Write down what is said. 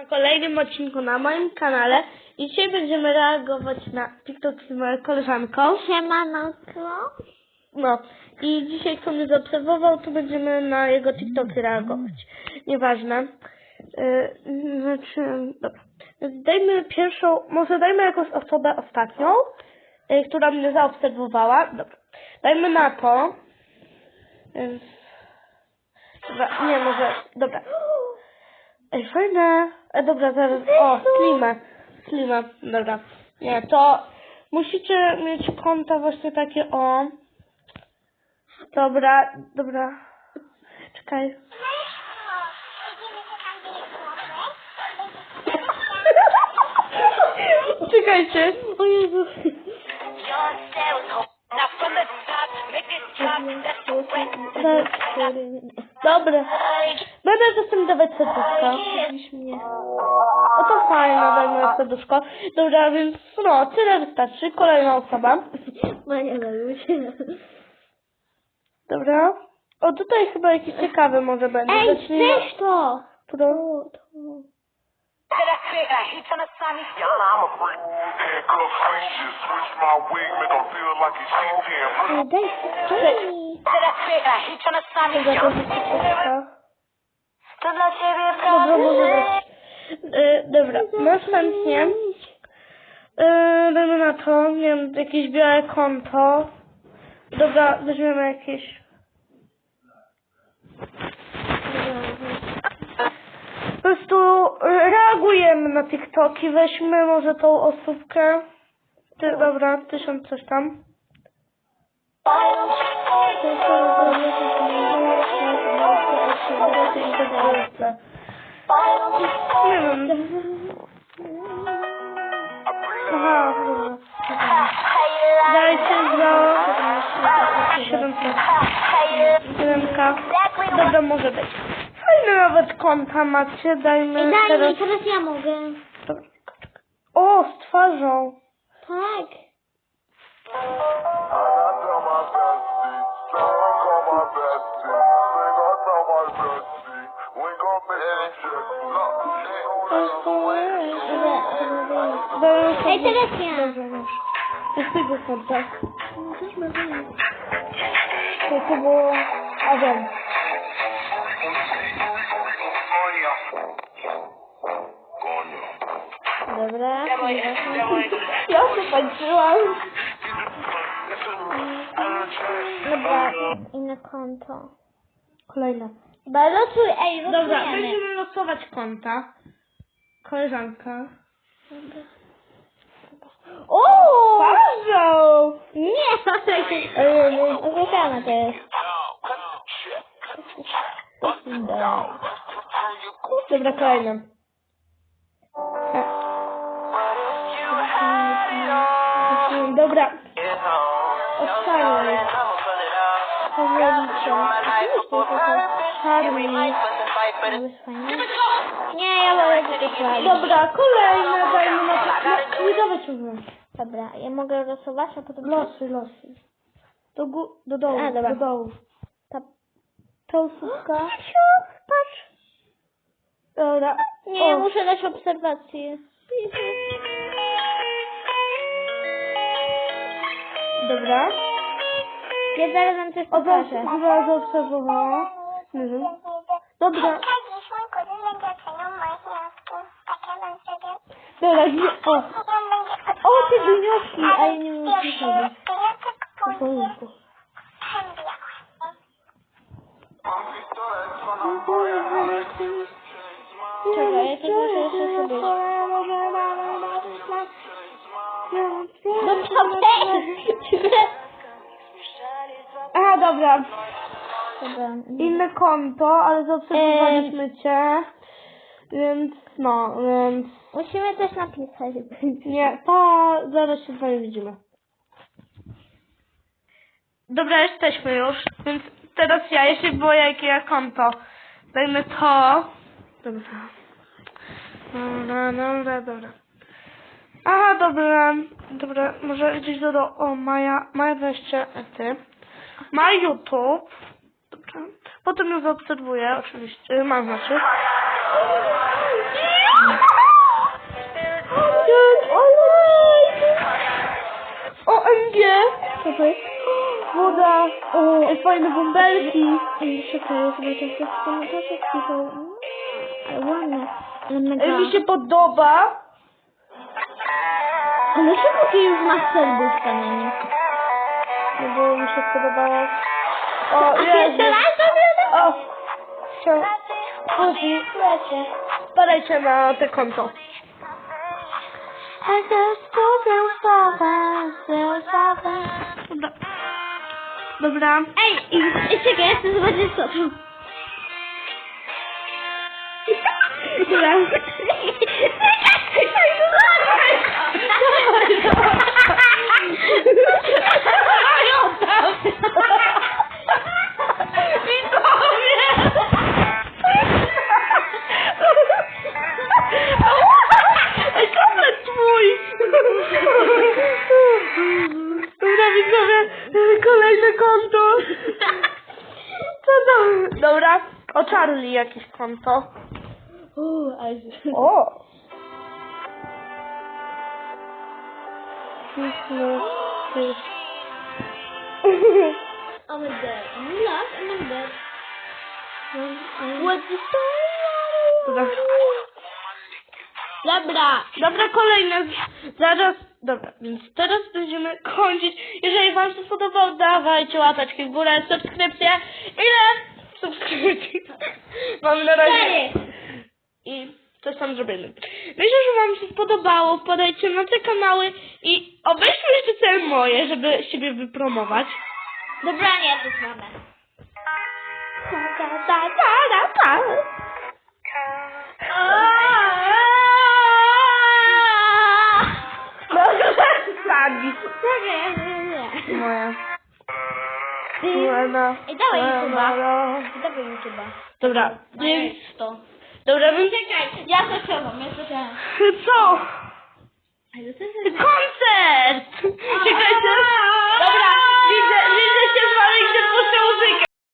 na kolejnym odcinku na moim kanale i dzisiaj będziemy reagować na TikTok z moją koleżanką. Siemanko. No i dzisiaj kto mnie zaobserwował, to będziemy na jego TikToki reagować. Nieważne. Yy, znaczy, dobra. Dajmy pierwszą, może dajmy jakąś osobę ostatnią, yy, która mnie zaobserwowała. Dobra. Dajmy na to. Yy, dobra, nie, może, dobra. Ej, fajne. E, dobra, zaraz. O, slimę. Slimę, dobra. Nie, to musicie mieć konta właśnie takie o. Dobra, dobra. Czekaj. Czekajcie. O Jezu. Dobra. Będę serduszko. Widzisz mnie. O to fajne, dajmy serduszko. Dobra, więc no, tyle wystarczy. Kolejna osoba. Mania się. Dobra. O, tutaj chyba jakiś ciekawy może będzie. Ej, Zacznijmy. weź to! Pro... To, to. Handcuff switches, switch my wig, make 'em feel like it's sheet Ej, Daj spokojnie. Dobra, to dla ciebie być. Y, dobra, następnie dajmy na to, nie wiem, jakieś białe konto. Dobra, weźmiemy jakieś. Po prostu reagujemy na TikToki. Weźmy może tą osóbkę. Ty, dobra, tysiąc coś tam. Nie wiem. Aha. Dajcie za 700. Siedemka. Dobra, może być. Fajne nawet konta macie, dajmy daj teraz. mi, teraz ja mogę. Dobra. O, z twarzą. Ej, teraz ja. Z tego konta. To to było... A wiem. Dobra. Ja się patrzyłam. Dobra, inne konto. Kolejna. Chyba losuj, ej, Dobra, będziemy losować konta. Koleżanka. O! Twarzą! Nie, ale oglądamy to jest. Dobra, kolejna. E. Dobra. Otwarłem. Charlie. Nie, Dobra, kolejna, dajmy na to. Nie dawać. Dobra, ja mogę losować, a potem... Losy, losy. Do, gó- do dołu, A, dobra. do dołu. Ta... Ta osóbka. patrz. Dobra. Nie, O. muszę dać obserwację. Dobra. Ja zaraz wam coś O, pokażę. chyba zaobserwowała. Wiem. Dobra. Dobra, nie, o. O, te wnioski, a ja nie co zrobić. Po polsku. Czekaj, ja to muszę jeszcze sobie... Co Aha, dobra. Dobra. Inne konto, ale zaobserwowaliśmy cię. Więc, no, więc... Musimy też napisać. Nie, pa, zaraz się z wami widzimy. Dobra, jesteśmy już, więc teraz ja, ja się boję jakie ja konto. Dajmy to. Dobra. Dobra, dobra, dobra. Aha, dobra, dobra, może gdzieś do, do o, Maja, Maja 20, ty. Ma YouTube. Dobra. Potem ją zaobserwuję, oczywiście, mam znaczy. Jak ona OMG! Co to jest? Woda! O, fajne bąbelki! Czekaj, sobie to wszystko komentarze wpisał. Ładne. Ale mega. Mi się podoba. Ale czemu ty już masz serduszka na nim? No bo mi się podobało. O, jeszcze raz to O! Chciałam chciał. Chodzi. Spadajcie na te konto. I just feel so fast, feel so fast. Dobra. Dobra. Ej, i, i czekaj, ja chcę zobaczyć co tu. Dobra. Charlie jakieś konto. Uuu. O! I'm dead. I'm alive and I'm dead. What's the story? Dobra. Dobra. Dobra, kolejne. Zaraz. Dobra, więc teraz będziemy kończyć. Jeżeli Wam się spodobało, dawajcie łapeczki w górę, subskrypcję. Ile subskrypcji? Mamy na razie. I coś tam zrobimy. Myślę, że Wam się spodobało. Wpadajcie na te kanały i obejrzmy jeszcze całe moje, żeby siebie wypromować. Dobranie, to mamy. Ta, ta, ta, ta, ta, I dawaj mi chyba. Dawaj mi. Dobra. Nie, to. Dobra, wy... Czekaj, ja to chciałam, ja to chciałam. Co? No Koncert! Czekajcie. Dobra.